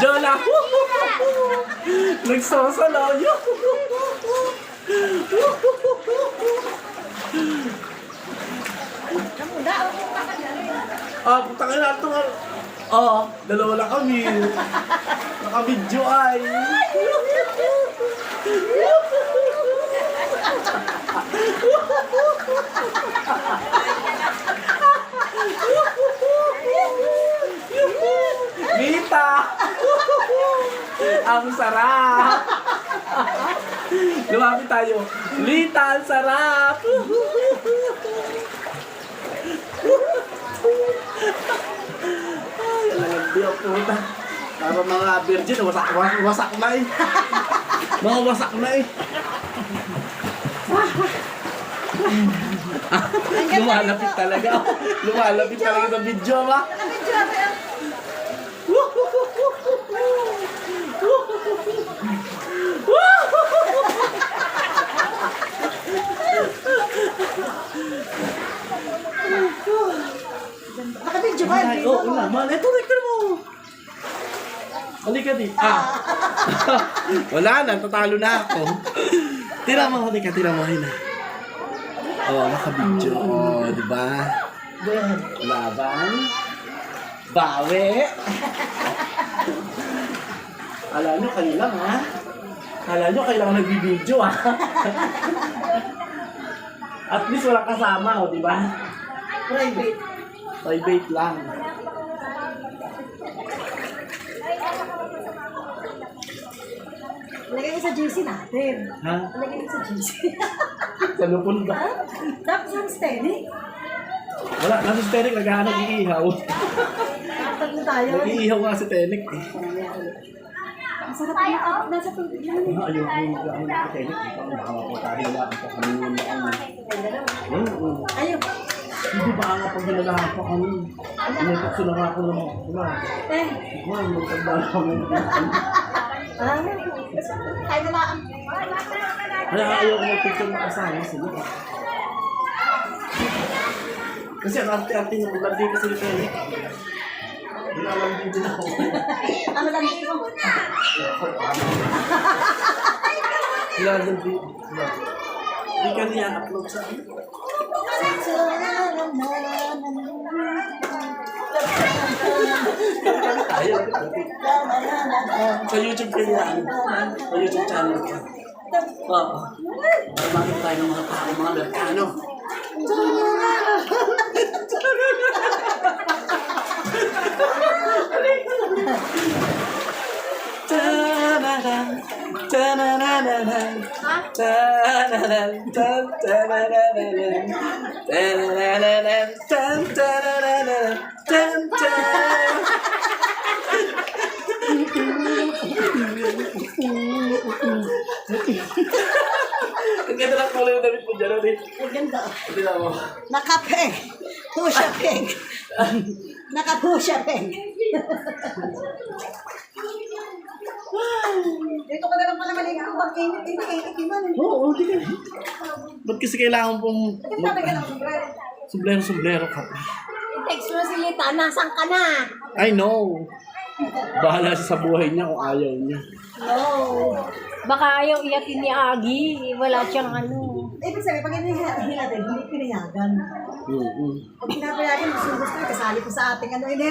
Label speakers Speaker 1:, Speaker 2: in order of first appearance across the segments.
Speaker 1: Jola! Nagsasalaw niyo! Ah, puta ka na ito nga. Oh, dalawa lang kami. Nakabidyo ay. Ang sarap! Lumapit tayo. Ang sarap! Ay, alam di ako puta. Para mga virgin, wasak, wasak, wasak na eh. Mga wasak na eh. Lumalapit talaga. Lumalapit talaga sa video ba?
Speaker 2: Nakabidyo ka,
Speaker 1: Ay,
Speaker 2: hindi
Speaker 1: oo
Speaker 2: mo.
Speaker 1: naman. Ito, rektor mo. Halika di. Ah. Wala na, tatalo na ako. Tira mo, halika, tira mo. Oo, oh, nakabidyo. Oo, oh, di ba? Laban. Bawi. Alam nyo, kayo lang ha. Alam nyo, kayo lang nagbibidyo ha. At least walang kasama, o, di ba?
Speaker 2: Private.
Speaker 1: Private lang.
Speaker 2: Lagay sa GC natin.
Speaker 1: Ha?
Speaker 2: Lagay sa GC.
Speaker 1: Sa lupon ba?
Speaker 2: Tapos ang steady.
Speaker 1: Wala, nasa si Tenek naghahanap ng ihaw.
Speaker 2: Tatlo tayo.
Speaker 1: Nag-iihaw nga si Tenek eh.
Speaker 2: Ang sarap na ako. Nasa tubig yan.
Speaker 1: Ah, ayaw ko. Ikaw, ang ano. Oo.
Speaker 2: Ayun.
Speaker 1: Hindi ba nga pag ginagawa pa kami? Inipakso na nga ako ng mga.
Speaker 2: Eh.
Speaker 1: Man.
Speaker 2: Ah. Kaya na lang.
Speaker 1: Kaya ayaw ko mag-picture na kasama. Sige. Kasi ang arte-arte niya, maglagay kasi ni Tenek. Nilalambing din ako.
Speaker 2: Ano lang dito?
Speaker 1: Nilalambing. Hindi ka niya upload sa akin. Sa YouTube ko yan. Sa YouTube channel ko. Oo. Makita tayo ng mga tao, mga Amerikano. Ta-da-da, ganda ng kulay ng damit mo dyan, ano eh?
Speaker 2: Ang ganda.
Speaker 1: Hindi na mo.
Speaker 2: Nakapeg. Pusha peg. Nakapusha peg. Dito ka na lang pala maligo. Pag init, init, init, init.
Speaker 1: Oo, hindi ka. Ba't kasi kailangan pong
Speaker 2: Ito sabi ka ng sombrero.
Speaker 1: sublero-sublero ka pa?
Speaker 2: Text mo si Lita, nasan ka na?
Speaker 1: I know. Bahala siya sa buhay niya kung ayaw niya.
Speaker 3: No. Baka ayaw iyakin ni Agi. Wala siyang ano.
Speaker 2: Ibig sabihin, pag hinihinati, hindi pinayagan.
Speaker 1: Mm-mm.
Speaker 2: Pag pinapayagan, gusto gusto, kasali ko sa ating ano, hindi.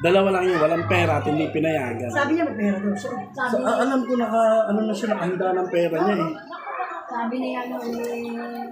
Speaker 1: Dalawa lang yun, walang pera at hindi pinayagan.
Speaker 2: Sabi niya, may pera daw siya. Sabi
Speaker 1: So, a- alam ko naka, ano na siya, nakahanda ng pera niya eh.
Speaker 3: Sabi niya ano, eh,